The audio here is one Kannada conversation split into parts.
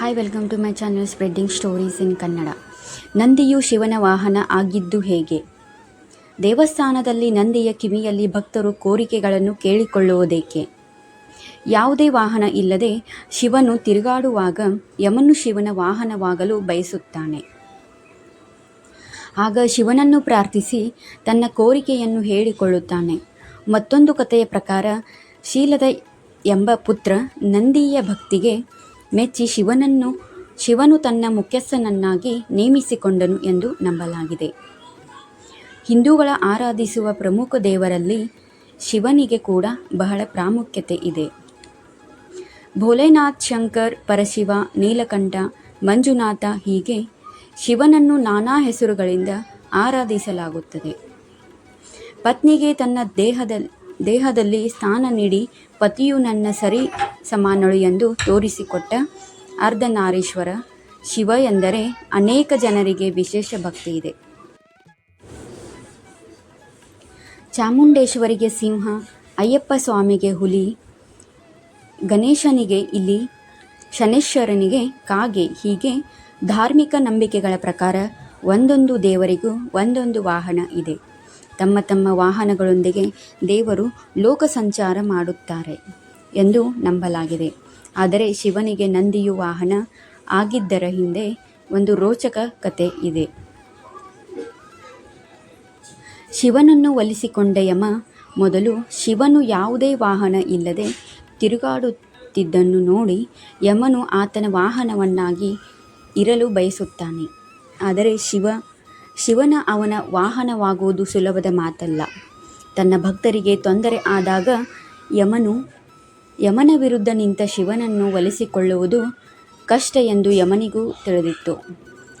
Hi welcome to my channel spreading stories in Kannada ನಂದಿಯು ಶಿವನ ವಾಹನ ಆಗಿದ್ದು ಹೇಗೆ? ದೇವಸ್ಥಾನದಲ್ಲಿ ನಂದಿಯ ಕಿವಿಯಲ್ಲಿ ಭಕ್ತರು ಕೋರಿಕೆಗಳನ್ನು ಕೇಳಿಕೊಳ್ಳುವುದೇಕೆ? ಯಾವುದೇ ವಾಹನ ಇಲ್ಲದೆ ಶಿವನು ತಿರುಗಾಡುವಾಗ ಯಮನು ಶಿವನ ವಾಹನವಾಗಲು ಬಯಸುತ್ತಾನೆ. ಆಗ ಶಿವನನ್ನು ಪ್ರಾರ್ಥಿಸಿ ತನ್ನ ಕೋರಿಕೆಯನ್ನು ಹೇಳಿಕೊಳ್ಳುತ್ತಾನೆ. ಮತ್ತೊಂದು ಕಥೆಯ ಪ್ರಕಾರ ಶೀಲದ ಎಂಬ ಪುತ್ರ ನಂದಿಯ ಭಕ್ತಿಗೆ ಮೆಚ್ಚಿ ಶಿವನನ್ನು, ಶಿವನು ತನ್ನ ಮುಖ್ಯಸ್ಥನನ್ನಾಗಿ ನೇಮಿಸಿಕೊಂಡನು ಎಂದು ನಂಬಲಾಗಿದೆ. ಹಿಂದೂಗಳ ಆರಾಧಿಸುವ ಪ್ರಮುಖ ದೇವರಲ್ಲಿ ಶಿವನಿಗೆ ಕೂಡ ಬಹಳ ಪ್ರಾಮುಖ್ಯತೆ ಇದೆ. ಭೋಲೆನಾಥ್, ಶಂಕರ್, ಪರಶಿವ, ನೀಲಕಂಠ, ಮಂಜುನಾಥ ಹೀಗೆ ಶಿವನನ್ನು ನಾನಾ ಹೆಸರುಗಳಿಂದ ಆರಾಧಿಸಲಾಗುತ್ತದೆ. ಪತ್ನಿಗೆ ತನ್ನ ದೇಹದ ದೇಹದಲ್ಲಿ ಸ್ಥಾನ ನೀಡಿ ಪತಿಯು ನನ್ನ ಸರಿ ಸಮಾನಳು ಎಂದು ತೋರಿಸಿಕೊಟ್ಟ ಅರ್ಧನಾರೀಶ್ವರ. ಶಿವ ಎಂದರೆ ಅನೇಕ ಜನರಿಗೆ ವಿಶೇಷ ಭಕ್ತಿ ಇದೆ. ಚಾಮುಂಡೇಶ್ವರಿಗೆ ಸಿಂಹ, ಅಯ್ಯಪ್ಪ ಸ್ವಾಮಿಗೆ ಹುಲಿ, ಗಣೇಶನಿಗೆ ಇಲಿ ಶನೇಶ್ವರನಿಗೆ ಕಾಗೆ, ಹೀಗೆ ಧಾರ್ಮಿಕ ನಂಬಿಕೆಗಳ ಪ್ರಕಾರ ಒಂದೊಂದು ದೇವರಿಗೂ ಒಂದೊಂದು ವಾಹನ ಇದೆ. ತಮ್ಮ ತಮ್ಮ ವಾಹನಗಳೊಂದಿಗೆ ದೇವರು ಲೋಕ ಸಂಚಾರ ಮಾಡುತ್ತಾರೆ ಎಂದು ನಂಬಲಾಗಿದೆ. ಆದರೆ ಶಿವನಿಗೆ ನಂದಿಯು ವಾಹನ ಆಗಿದ್ದರ ಹಿಂದೆ ಒಂದು ರೋಚಕ ಕತೆ ಇದೆ. ಶಿವನನ್ನು ಒಲಿಸಿಕೊಂಡ ಯಮ ಮೊದಲು ಶಿವನು ಯಾವುದೇ ವಾಹನ ಇಲ್ಲದೆ ತಿರುಗಾಡುತ್ತಿದ್ದನ್ನು ನೋಡಿ ಯಮನು ಆತನ ವಾಹನವನ್ನಾಗಿ ಇರಲು ಬಯಸುತ್ತಾನೆ. ಆದರೆ ಶಿವ ಶಿವನ ಅವನ ವಾಹನವಾಗುವುದು ಸುಲಭದ ಮಾತಲ್ಲ. ತನ್ನ ಭಕ್ತರಿಗೆ ತೊಂದರೆ ಆದಾಗ ಯಮನು, ಯಮನ ವಿರುದ್ಧ ನಿಂತ ಶಿವನನ್ನು ಒಲಿಸಿಕೊಳ್ಳುವುದು ಕಷ್ಟ ಎಂದು ಯಮನಿಗೂ ತಿಳಿದಿತ್ತು.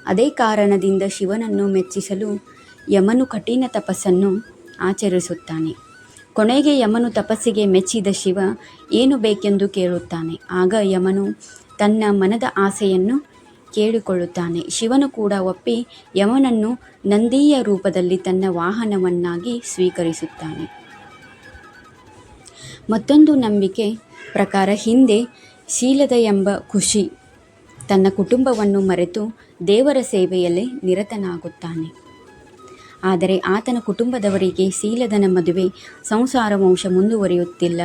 ಅದೇ ಕಾರಣದಿಂದ ಶಿವನನ್ನು ಮೆಚ್ಚಿಸಲು ಯಮನು ಕಠಿಣ ತಪಸ್ಸನ್ನು ಆಚರಿಸುತ್ತಾನೆ. ಕೊನೆಗೆ ಯಮನು ತಪಸ್ಸಿಗೆ ಮೆಚ್ಚಿದ ಶಿವ, ಏನು ಬೇಕೆಂದು ಕೇಳುತ್ತಾನೆ. ಆಗ ಯಮನು ತನ್ನ ಮನದ ಆಸೆಯನ್ನು ಕೇಳಿಕೊಳ್ಳುತ್ತಾನೆ. ಶಿವನು ಕೂಡ ಒಪ್ಪಿ ಯಮನನ್ನು ನಂದಿಯ ರೂಪದಲ್ಲಿ ತನ್ನ ವಾಹನವನ್ನಾಗಿ ಸ್ವೀಕರಿಸುತ್ತಾನೆ. ಮತ್ತೊಂದು ನಂಬಿಕೆ ಪ್ರಕಾರ ಹಿಂದೆ ಶೀಲದ ಎಂಬ ಖುಷಿ ತನ್ನ ಕುಟುಂಬವನ್ನು ಮರೆತು ದೇವರ ಸೇವೆಯಲ್ಲಿ ನಿರತನಾಗುತ್ತಾನೆ. ಆದರೆ ಆತನ ಕುಟುಂಬದವರಿಗೆ ಶೀಲದನ ಮದುವೆ, ಸಂಸಾರ ವಂಶ ಮುಂದುವರಿಯುತ್ತಿಲ್ಲ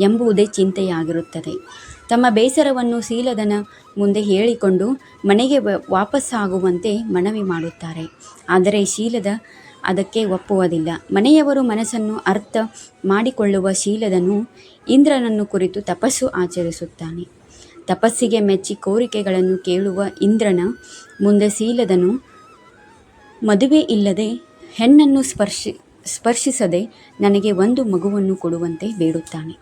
ಎಂಬುದೇ ಚಿಂತೆಯಾಗಿರುತ್ತದೆ. ತಮ್ಮ ಬೇಸರವನ್ನು ಶೀಲದನ ಮುಂದೆ ಹೇಳಿಕೊಂಡು ಮನೆಗೆ ವಾಪಸ್ಸಾಗುವಂತೆ ಮನವಿ ಮಾಡುತ್ತಾರೆ. ಆದರೆ ಶೀಲದ ಅದಕ್ಕೆ ಒಪ್ಪುವುದಿಲ್ಲ. ಮನೆಯವರು ಮನಸ್ಸನ್ನು ಅರ್ಥ ಮಾಡಿಕೊಳ್ಳುವ ಶೀಲದನು ಇಂದ್ರನನ್ನು ಕುರಿತು ತಪಸ್ಸು ಆಚರಿಸುತ್ತಾನೆ. ತಪಸ್ಸಿಗೆ ಮೆಚ್ಚಿ ಕೋರಿಕೆಗಳನ್ನು ಕೇಳುವ ಇಂದ್ರನ ಮುಂದೆ ಶೀಲದನು ಮದುವೆ ಇಲ್ಲದೆ ಹೆಣ್ಣನ್ನು ಸ್ಪರ್ಶಿ, ಸ್ಪರ್ಶಿಸದೆ ನನಗೆ ಒಂದು ಮಗುವನ್ನು ಕೊಡುವಂತೆ ಬೇಡುತ್ತಾನೆ.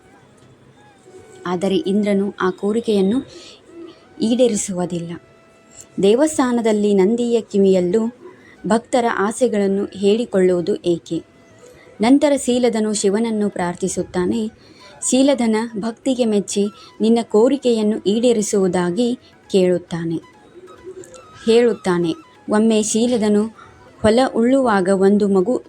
ಆದರೆ ಇಂದ್ರನು ಆ ಕೋರಿಕೆಯನ್ನು ಈಡೇರಿಸುವುದಿಲ್ಲ. ದೇವಸ್ಥಾನದಲ್ಲಿ ನಂದಿಯ ಕಿವಿಯಲ್ಲೂ ಭಕ್ತರ ಆಸೆಗಳನ್ನು ಹೇಳಿಕೊಳ್ಳುವುದು ಏಕೆ? ನಂತರ ಶೀಲದನು ಶಿವನನ್ನು ಪ್ರಾರ್ಥಿಸುತ್ತಾನೆ. ಶೀಲಧನ ಭಕ್ತಿಗೆ ಮೆಚ್ಚಿ ನಿನ್ನ ಕೋರಿಕೆಯನ್ನು ಈಡೇರಿಸುವುದಾಗಿ ಕೇಳುತ್ತಾನೆ. ಹೇಳುತ್ತಾನೆ, ಒಮ್ಮೆ ಶೀಲದನು ಹೊಲ ಉಳ್ಳುವಾಗ ಒಂದು ಮಗು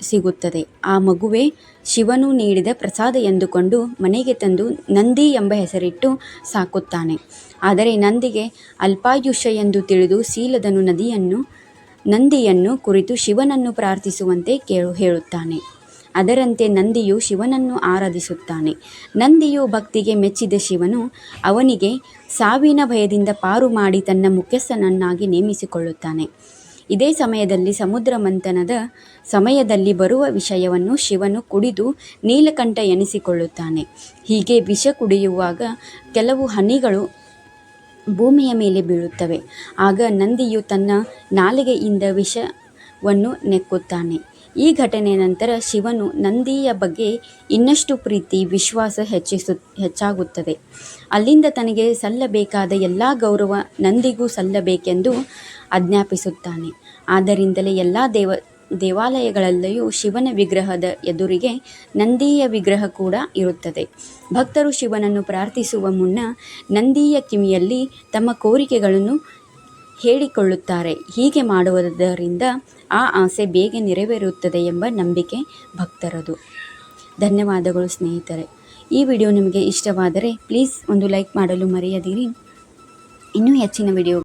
ಸಿಗುತ್ತದೆ. ಆ ಮಗುವೇ ಶಿವನು ನೀಡಿದ ಪ್ರಸಾದ ಎಂದುಕೊಂಡು ಮನೆಗೆ ತಂದು ನಂದಿ ಎಂಬ ಹೆಸರಿಟ್ಟು ಸಾಕುತ್ತಾನೆ. ಆದರೆ ನಂದಿಗೆ ಅಲ್ಪಾಯುಷ್ಯ ಎಂದು ತಿಳಿದು ಶೀಲದನು ನದಿಯನ್ನು, ನಂದಿಯನ್ನು ಕುರಿತು ಶಿವನನ್ನು ಪ್ರಾರ್ಥಿಸುವಂತೆ ಕೇಳು, ಹೇಳುತ್ತಾನೆ. ಅದರಂತೆ ನಂದಿಯು ಶಿವನನ್ನು ಆರಾಧಿಸುತ್ತಾನೆ. ನಂದಿಯು ಭಕ್ತಿಗೆ ಮೆಚ್ಚಿದ ಶಿವನು ಅವನಿಗೆ ಸಾವಿನ ಭಯದಿಂದ ಪಾರು ಮಾಡಿ ತನ್ನ ಮುಖ್ಯಸ್ಥನನ್ನಾಗಿ ನೇಮಿಸಿಕೊಳ್ಳುತ್ತಾನೆ. ಇದೇ ಸಮಯದಲ್ಲಿ ಸಮುದ್ರ ಮಂಥನದ ಸಮಯದಲ್ಲಿ ಬರುವ ವಿಷಯವನ್ನು ಶಿವನು ಕುಡಿದು ನೀಲಕಂಠ ಎನಿಸಿಕೊಳ್ಳುತ್ತಾನೆ. ಹೀಗೆ ವಿಷ ಕುಡಿಯುವಾಗ ಕೆಲವು ಹನಿಗಳು ಭೂಮಿಯ ಮೇಲೆ ಬೀಳುತ್ತವೆ. ಆಗ ನಂದಿಯು ತನ್ನ ನಾಲಿಗೆಯಿಂದ ವಿಷವನ್ನು ನೆಕ್ಕುತ್ತಾನೆ. ಈ ಘಟನೆ ನಂತರ ಶಿವನು ನಂದಿಯ ಬಗ್ಗೆ ಇನ್ನಷ್ಟು ಪ್ರೀತಿ, ವಿಶ್ವಾಸ ಹೆಚ್ಚಿಸು, ಹೆಚ್ಚಾಗುತ್ತದೆ. ಅಲ್ಲಿಂದ ತನಗೆ ಸಲ್ಲಬೇಕಾದ ಎಲ್ಲ ಗೌರವ ನಂದಿಗೂ ಸಲ್ಲಬೇಕೆಂದು ಆಜ್ಞಾಪಿಸುತ್ತಾನೆ. ಆದ್ದರಿಂದಲೇ ಎಲ್ಲ ದೇವ, ದೇವಾಲಯಗಳಲ್ಲಿಯೂ ಶಿವನ ವಿಗ್ರಹದ ಎದುರಿಗೆ ನಂದಿಯ ವಿಗ್ರಹ ಕೂಡ ಇರುತ್ತದೆ. ಭಕ್ತರು ಶಿವನನ್ನು ಪ್ರಾರ್ಥಿಸುವ ಮುನ್ನ ನಂದಿಯ ಕಿಮಿಯಲ್ಲಿ ತಮ್ಮ ಕೋರಿಕೆಗಳನ್ನು ಹೇಳಿಕೊಳ್ಳುತ್ತಾರೆ. ಹೀಗೆ ಮಾಡುವುದರಿಂದ ಆ ಆಸೆ ಬೇಗ ನೆರವೇರುತ್ತದೆ ಎಂಬ ನಂಬಿಕೆ ಭಕ್ತರದು. ಧನ್ಯವಾದಗಳು ಸ್ನೇಹಿತರೆ. ಈ ವಿಡಿಯೋ ನಿಮಗೆ ಇಷ್ಟವಾದರೆ ಪ್ಲೀಸ್ ಒಂದು ಲೈಕ್ ಮಾಡಲು ಮರೆಯದಿರಿ. ಇನ್ನೂ ಹೆಚ್ಚಿನ ವಿಡಿಯೋ